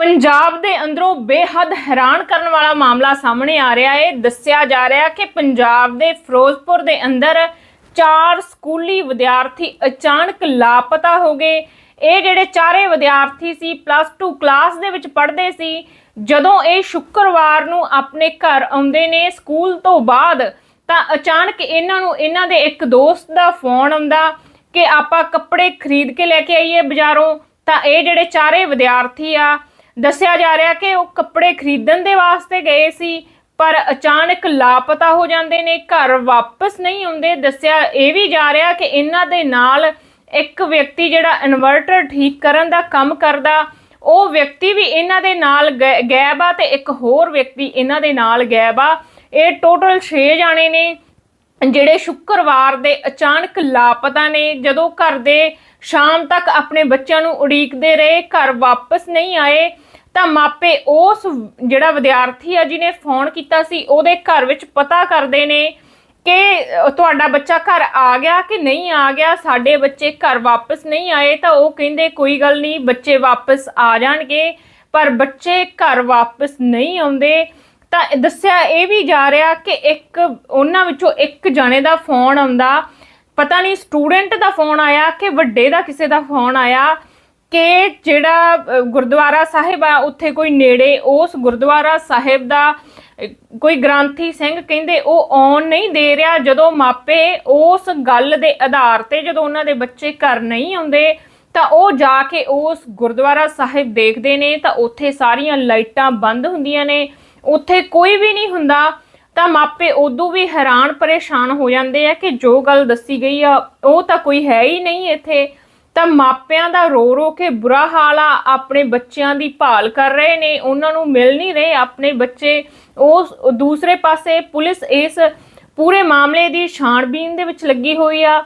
ਪੰਜਾਬ ਦੇ ਅੰਦਰੋਂ ਬੇਹੱਦ ਹੈਰਾਨ ਕਰਨ ਵਾਲਾ ਮਾਮਲਾ ਸਾਹਮਣੇ ਆ ਰਿਹਾ ਹੈ। ਦੱਸਿਆ ਜਾ ਰਿਹਾ ਕਿ ਪੰਜਾਬ ਦੇ ਫਿਰੋਜ਼ਪੁਰ ਦੇ ਅੰਦਰ ਚਾਰ ਸਕੂਲੀ ਵਿਦਿਆਰਥੀ ਅਚਾਨਕ ਲਾਪਤਾ ਹੋ ਗਏ। ਇਹ ਜਿਹੜੇ ਚਾਰੇ ਵਿਦਿਆਰਥੀ ਸੀ ਪਲੱਸ 2 ਕਲਾਸ ਦੇ ਵਿੱਚ ਪੜ੍ਹਦੇ ਸੀ, ਜਦੋਂ ਇਹ ਸ਼ੁੱਕਰਵਾਰ ਨੂੰ ਆਪਣੇ ਘਰ ਆਉਂਦੇ ਨੇ ਸਕੂਲ ਤੋਂ ਬਾਅਦ, ਤਾਂ ਅਚਾਨਕ ਇਹਨਾਂ ਨੂੰ, ਇਹਨਾਂ ਦੇ ਇੱਕ ਦੋਸਤ ਦਾ ਫੋਨ ਆਉਂਦਾ ਕਿ ਆਪਾਂ ਕੱਪੜੇ ਖਰੀਦ ਕੇ ਲੈ ਕੇ ਆਈਏ ਬਾਜ਼ਾਰੋਂ। ਤਾਂ ਇਹ ਜਿਹੜੇ ਚਾਰੇ ਵਿਦਿਆਰਥੀ ਆ ਦੱਸਿਆ ਜਾ ਰਿਹਾ ਕਿ ਉਹ ਕੱਪੜੇ ਖਰੀਦਣ ਦੇ ਵਾਸਤੇ ਗਏ ਸੀ, ਪਰ ਅਚਾਨਕ ਲਾਪਤਾ ਹੋ ਜਾਂਦੇ ਨੇ, ਘਰ ਵਾਪਸ ਨਹੀਂ ਆਉਂਦੇ। ਦੱਸਿਆ ਇਹ ਵੀ ਜਾ ਰਿਹਾ ਕਿ ਇਹਨਾਂ ਦੇ ਨਾਲ ਇੱਕ ਵਿਅਕਤੀ ਜਿਹੜਾ ਇਨਵਰਟਰ ਠੀਕ ਕਰਨ ਦਾ ਕੰਮ ਕਰਦਾ, ਉਹ ਵਿਅਕਤੀ ਵੀ ਇਹਨਾਂ ਦੇ ਨਾਲ ਗੈ- ਗਾਇਬ ਆ ਤੇ ਇੱਕ ਹੋਰ ਵਿਅਕਤੀ ਇਹਨਾਂ ਦੇ ਨਾਲ ਗਾਇਬ ਆ। ਇਹ ਟੋਟਲ 6 ਜਾਣੇ ਨੇ, ਜਿਹੜੇ ਸ਼ੁੱਕਰਵਾਰ ਦੇ ਅਚਾਨਕ ਲਾਪਤਾ ਨੇ। ਜਦੋਂ ਘਰ ਦੇ ਸ਼ਾਮ ਤੱਕ ਆਪਣੇ ਬੱਚਿਆਂ ਨੂੰ ਉਡੀਕਦੇ ਰਹੇ, ਘਰ ਵਾਪਸ ਨਹੀਂ ਆਏ ਤਾਂ ਮਾਪੇ ਉਸ ਜਿਹੜਾ ਵਿਦਿਆਰਥੀ ਆ ਜਿਹਨੇ ਫੋਨ ਕੀਤਾ ਸੀ, ਉਹਦੇ ਘਰ ਵਿੱਚ ਪਤਾ ਕਰਦੇ ਨੇ ਕਿ ਤੁਹਾਡਾ ਬੱਚਾ ਘਰ ਆ ਗਿਆ ਕਿ ਨਹੀਂ ਆ ਗਿਆ, ਸਾਡੇ ਬੱਚੇ ਘਰ ਵਾਪਸ ਨਹੀਂ ਆਏ, ਤਾਂ ਉਹ ਕਹਿੰਦੇ ਕੋਈ ਗੱਲ ਨਹੀਂ, ਬੱਚੇ ਵਾਪਸ ਆ ਜਾਣਗੇ, ਪਰ ਬੱਚੇ ਘਰ ਵਾਪਸ ਨਹੀਂ ਆਉਂਦੇ। ਤਾਂ ਦੱਸਿਆ ਇਹ ਵੀ ਜਾ ਰਿਹਾ ਕਿ ਇੱਕ, ਉਹਨਾਂ ਵਿੱਚੋਂ ਇੱਕ ਜਣੇ ਦਾ ਫੋਨ ਆਉਂਦਾ। ਪਤਾ ਨਹੀਂ ਸਟੂਡੈਂਟ ਦਾ ਫੋਨ ਆਇਆ ਕਿ ਵੱਡੇ ਦਾ ਕਿਸੇ ਦਾ ਫੋਨ ਆਇਆ। ਕਿ ਜਿਹੜਾ ਅ, ਗੁਰਦੁਆਰਾ ਸਾਹਿਬ ਆ ਉੱਥੇ ਕੋਈ ਨੇੜੇ ਉਸ ਗੁਰਦੁਆਰਾ ਸਾਹਿਬ ਦਾ ਅ, ਕੋਈ ਗ੍ਰੰਥੀ ਸਿੰਘ ਕਹਿੰਦੇ ਉਹ ਆਉਣ ਨਹੀਂ ਦੇ ਰਿਹਾ ਜਦੋਂ ਮਾਪੇ ਉਸ ਗੱਲ ਦੇ ਆਧਾਰ ਤੇ ਜਦੋਂ ਉਹਨਾਂ ਦੇ ਬੱਚੇ ਘਰ ਨਹੀਂ ਆਉਂਦੇ ਤਾਂ ਉਹ ਜਾ ਕੇ ਉਸ ਗੁਰਦੁਆਰਾ ਸਾਹਿਬ ਦੇਖਦੇ ਨੇ ਤਾਂ ਉੱਥੇ ਸਾਰੀਆਂ ਲਾਈਟਾਂ ਬੰਦ ਹੁੰਦੀਆਂ ਨੇ। ਉੱਥੇ ਕੋਈ ਵੀ ਨਹੀਂ ਹੁੰਦਾ ਤਾਂ ਮਾਪੇ ਉਦੋਂ ਵੀ ਹੈਰਾਨ ਪਰੇਸ਼ਾਨ ਹੋ ਜਾਂਦੇ ਆ ਕਿ ਜੋ ਗੱਲ ਦੱਸੀ ਗਈ ਆ ਉਹ ਤਾਂ ਕੋਈ ਹੈ ਹੀ ਨਹੀਂ ਇੱਥੇ। ਤਾਂ ਮਾਪਿਆਂ ਦਾ ਰੋ ਰੋ ਕੇ ਬੁਰਾ ਹਾਲ ਆ, ਆਪਣੇ ਬੱਚਿਆਂ ਦੀ ਭਾਲ ਕਰ ਰਹੇ ਨੇ, ਉਹਨਾਂ ਨੂੰ ਮਿਲ ਨਹੀਂ ਰਹੇ, ਆਪਣੇ ਬੱਚੇ, ਉਸ ਦੂਸਰੇ ਪਾਸੇ ਪੁਲਿਸ ਇਸ ਪੂਰੇ ਮਾਮਲੇ ਦੀ ਛਾਣਬੀਨ ਦੇ ਵਿੱਚ ਲੱਗੀ ਹੋਈ ਆ।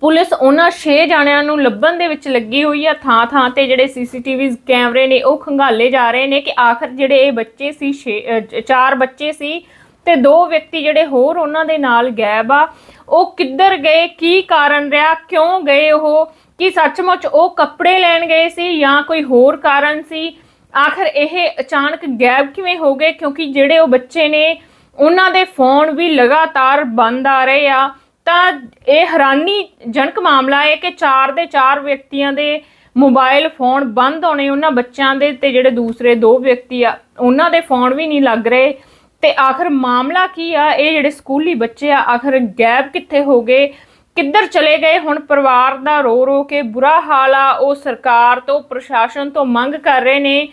ਪੁਲਿਸ ਉਹਨਾਂ 6 ਜਾਣਿਆਂ ਨੂੰ ਲੱਭਣ ਦੇ ਵਿੱਚ ਲੱਗੀ ਹੋਈ ਆ। ਥਾਂ ਥਾਂ ਤੇ ਜਿਹੜੇ ਸੀਸੀਟੀਵੀ ਕੈਮਰੇ ਨੇ, ਉਹ ਖੰਗਾਲੇ ਜਾ ਰਹੇ ਨੇ ਕਿ ਆਖਰ ਜਿਹੜੇ ਇਹ ਬੱਚੇ ਸੀ, ਛੇ- ਚਾਰ ਬੱਚੇ ਸੀ ਤੇ ਦੋ ਵਿਅਕਤੀ ਜਿਹੜੇ ਹੋਰ ਉਹਨਾਂ ਦੇ ਨਾਲ ਗਾਇਬ ਆ। ਉਹ ਕਿੱਧਰ ਗਏ, ਕੀ ਕਾਰਨ ਰਿਹਾ, ਕਿਉਂ ਗਏ ਉਹ? ਕਿ ਸੱਚਮੁੱਚ ਉਹ ਕੱਪੜੇ ਲੈਣ ਗਏ ਸੀ ਜਾਂ ਕੋਈ ਹੋਰ ਕਾਰਨ ਸੀ? ਆਖਰ ਇਹ ਅਚਾਨਕ ਗਾਇਬ ਕਿਵੇਂ ਹੋ ਗਏ? ਕਿਉਂਕਿ ਜਿਹੜੇ ਉਹ ਬੱਚੇ ਨੇ, ਉਹਨਾਂ ਦੇ ਫੋਨ ਵੀ ਲਗਾਤਾਰ ਬੰਦ ਆ ਰਹੇ ਆ। ਤਾਂ ਇਹ ਹੈਰਾਨੀਜਨਕ ਮਾਮਲਾ ਹੈ ਕਿ ਚਾਰ ਦੇ ਚਾਰ ਵਿਅਕਤੀਆਂ ਦੇ ਮੋਬਾਈਲ ਫੋਨ ਬੰਦ ਹੋਣੇ ਉਹਨਾਂ ਬੱਚਿਆਂ ਦੇ ਤੇ ਜਿਹੜੇ ਦੂਸਰੇ ਦੋ ਵਿਅਕਤੀ ਆ, ਉਹਨਾਂ ਦੇ ਫੋਨ ਵੀ ਨਹੀਂ ਲੱਗ ਰਹੇ। ਤੇ ਆਖਰ ਮਾਮਲਾ ਕੀ ਆ? ਇਹ ਜਿਹੜੇ ਸਕੂਲੀ ਬੱਚੇ ਆ, ਆਖਰ ਗਾਇਬ ਕਿੱਥੇ ਹੋ ਗਏ? ਕਿੱਧਰ ਚਲੇ ਗਏ? ਹੁਣ ਪਰਿਵਾਰ ਦਾ ਰੋ ਰੋ ਕੇ ਬੁਰਾ ਹਾਲ ਆ। ਉਹ ਸਰਕਾਰ ਤੋਂ, ਪ੍ਰਸ਼ਾਸਨ ਤੋਂ ਮੰਗ ਕਰ ਰਹੇ ਨੇ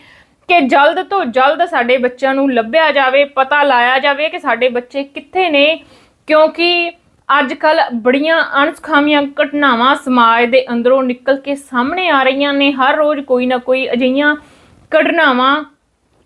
ਕਿ ਜਲਦ ਤੋਂ ਜਲਦ ਸਾਡੇ ਬੱਚਿਆਂ ਨੂੰ ਲੱਭਿਆ ਜਾਵੇ, ਪਤਾ ਲਾਇਆ ਜਾਵੇ ਕਿ ਸਾਡੇ ਬੱਚੇ ਕਿੱਥੇ ਨੇ। ਕਿਉਂਕਿ ਅੱਜ ਕੱਲ ਬੜੀਆਂ ਅਣਸਖਾਵੀਆਂ ਘਟਨਾਵਾਂ ਸਮਾਜ ਦੇ ਅੰਦਰੋਂ ਨਿਕਲ ਕੇ ਸਾਹਮਣੇ ਆ ਰਹੀਆਂ ਨੇ। ਹਰ ਰੋਜ਼ ਕੋਈ ਨਾ ਕੋਈ ਅਜਿਹੀਆਂ ਘਟਨਾਵਾਂ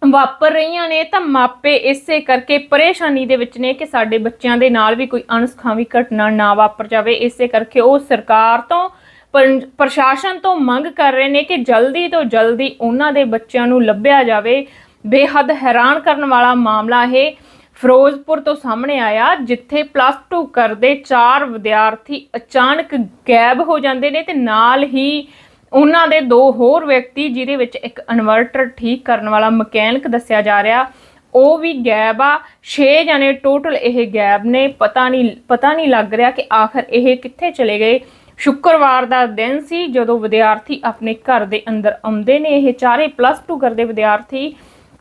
ਵਾਪਰ ਰਹੀਆਂ ਨੇ, ਤਾਂ ਮਾਪੇ ਇਸੇ ਕਰਕੇ ਪਰੇਸ਼ਾਨੀ ਦੇ ਵਿੱਚ ਨੇ ਕਿ ਸਾਡੇ ਬੱਚਿਆਂ ਦੇ ਨਾਲ ਵੀ ਕੋਈ ਅਣਸੁਖਾਵੀ ਘਟਨਾ ਨਾ ਵਾਪਰ ਜਾਵੇ। ਇਸੇ ਕਰਕੇ ਉਹ ਸਰਕਾਰ ਤੋਂ ਪੰ- ਪ੍ਰਸ਼ਾਸਨ ਤੋਂ ਮੰਗ ਕਰ ਰਹੇ ਨੇ ਕਿ ਜਲਦੀ ਤੋਂ ਜਲਦੀ ਉਹਨਾਂ ਦੇ ਬੱਚਿਆਂ ਨੂੰ ਲੱਭਿਆ ਜਾਵੇ। ਬੇਹੱਦ ਹੈਰਾਨ ਕਰਨ ਵਾਲਾ ਮਾਮਲਾ ਇਹ ਫਿਰੋਜ਼ਪੁਰ ਤੋਂ ਸਾਹਮਣੇ ਆਇਆ, ਜਿੱਥੇ ਪਲੱਸ 2 ਕਰਦੇ ਚਾਰ ਵਿਦਿਆਰਥੀ ਅਚਾਨਕ ਗਾਇਬ ਹੋ ਜਾਂਦੇ ਨੇ ਤੇ ਨਾਲ ਹੀ ਉਹਨਾਂ ਦੇ ਦੋ ਹੋਰ ਵਿਅਕਤੀ ਜਿਹਦੇ ਵਿੱਚ ਇੱਕ ਇਨਵਰਟਰ ਠੀਕ ਕਰਨ ਵਾਲਾ ਮਕੈਨਿਕ ਦੱਸਿਆ ਜਾ ਰਿਹਾ, ਉਹ ਵੀ ਗਾਇਬ ਆ। 6 ਜਣੇ ਟੋਟਲ ਇਹ ਗਾਇਬ ਨੇ। ਪਤਾ ਨਹੀਂ ਪਤਾ ਨਹੀਂ ਲੱਗ ਰਿਹਾ ਕਿ ਆਖਰ ਇਹ ਕਿੱਥੇ ਚਲੇ ਗਏ। ਸ਼ੁੱਕਰਵਾਰ ਦਾ ਦਿਨ ਸੀ, ਜਦੋਂ ਵਿਦਿਆਰਥੀ ਆਪਣੇ ਘਰ ਦੇ ਅੰਦਰ ਆਉਂਦੇ ਨੇ। ਇਹ ਚਾਰੇ ਪਲੱਸ 2 ਕਰਦੇ ਵਿਦਿਆਰਥੀ।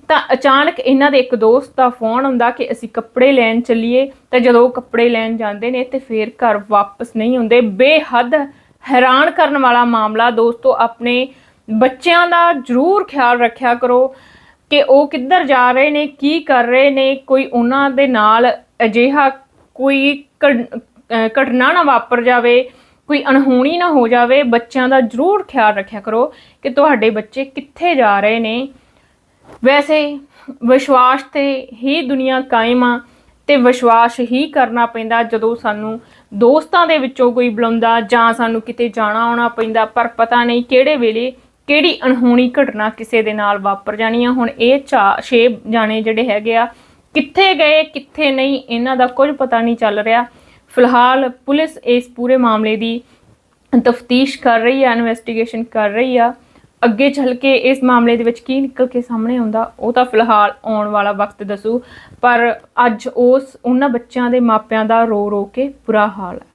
ਤਾਂ ਅਚਾਨਕ ਇਹਨਾਂ ਦੇ ਇੱਕ ਦੋਸਤ ਦਾ ਫੋਨ ਆਉਂਦਾ ਕਿ ਅਸੀਂ ਕੱਪੜੇ ਲੈਣ ਚੱਲੀਏ। ਤਾਂ ਜਦੋਂ ਉਹ ਕੱਪੜੇ ਲੈਣ ਜਾਂਦੇ ਨੇ, ਤੇ ਫੇਰ ਘਰ ਵਾਪਸ ਨਹੀਂ ਆਉਂਦੇ। ਬੇਹੱਦ ਹੈਰਾਨ ਕਰਨ ਵਾਲਾ ਮਾਮਲਾ ਦੋਸਤੋ, ਆਪਣੇ ਬੱਚਿਆਂ ਦਾ ਜ਼ਰੂਰ ਖਿਆਲ ਰੱਖਿਆ ਕਰੋ ਕਿ ਉਹ ਕਿੱਧਰ ਜਾ ਰਹੇ ਨੇ, ਕੀ ਕਰ ਰਹੇ ਨੇ, ਕੋਈ ਉਹਨਾਂ ਦੇ ਨਾਲ ਅਜਿਹਾ ਕੋਈ ਘਟ- ਘਟਨਾ ਨਾ ਵਾਪਰ ਜਾਵੇ, ਕੋਈ ਅਣਹੋਣੀ ਨਾ ਹੋ ਜਾਵੇ, ਬੱਚਿਆਂ ਦਾ ਜ਼ਰੂਰ ਖਿਆਲ ਰੱਖਿਆ ਕਰੋ ਕਿ ਤੁਹਾਡੇ ਬੱਚੇ ਕਿੱਥੇ ਜਾ ਰਹੇ ਨੇ। ਵੈਸੇ ਵਿਸ਼ਵਾਸ ਤੇ ਹੀ ਦੁਨੀਆ ਕਾਇਮ ਆ। ਤੇ ਵਿਸ਼ਵਾਸ ਹੀ ਕਰਨਾ ਪੈਂਦਾ ਜਦੋਂ ਸਾਨੂੰ ਦੋਸਤਾਂ ਦੇ ਵਿੱਚੋਂ ਕੋਈ ਬੁਲਾਉਂਦਾ ਜਾਂ ਸਾਨੂੰ ਕਿਤੇ ਜਾਣਾ ਆਉਣਾ ਪੈਂਦਾ, ਪਰ ਪਤਾ ਨਹੀਂ ਕਿਹੜੇ ਵੇਲੇ ਕਿਹੜੀ ਅਣਹੋਣੀ ਘਟਨਾ ਕਿਸੇ ਦੇ ਨਾਲ ਵਾਪਰ ਜਾਣੀ ਆ। ਹੁਣ ਇਹ ਚਾ 6 ਜਾਣੇ ਜਿਹੜੇ ਹੈਗੇ ਆ, ਕਿੱਥੇ ਗਏ, ਕਿੱਥੇ ਨਹੀਂ, ਇਹਨਾਂ ਦਾ ਕੁਝ ਪਤਾ ਨਹੀਂ ਚੱਲ ਰਿਹਾ। ਫਿਲਹਾਲ ਪੁਲਿਸ ਇਸ ਪੂਰੇ ਮਾਮਲੇ ਦੀ ਤਫਤੀਸ਼ ਕਰ ਰਹੀ ਆ ਇਨਵੈਸਟੀਗੇਸ਼ਨ ਕਰ ਰਹੀ ਆ। ਅੱਗੇ ਚੱਲ ਕੇ ਇਸ ਮਾਮਲੇ ਦੇ ਵਿੱਚ ਕੀ ਨਿਕਲ ਕੇ ਸਾਹਮਣੇ ਆਉਂਦਾ, ਉਹ ਤਾਂ ਫਿਲਹਾਲ ਆਉਣ ਵਾਲਾ ਵਕਤ ਦੱਸੂ, ਪਰ ਅੱਜ ਉਸ, ਉਹਨਾਂ ਬੱਚਿਆਂ ਦੇ ਮਾਪਿਆਂ ਦਾ ਰੋ ਰੋ ਕੇ ਬੁਰਾ ਹਾਲ ਹੈ।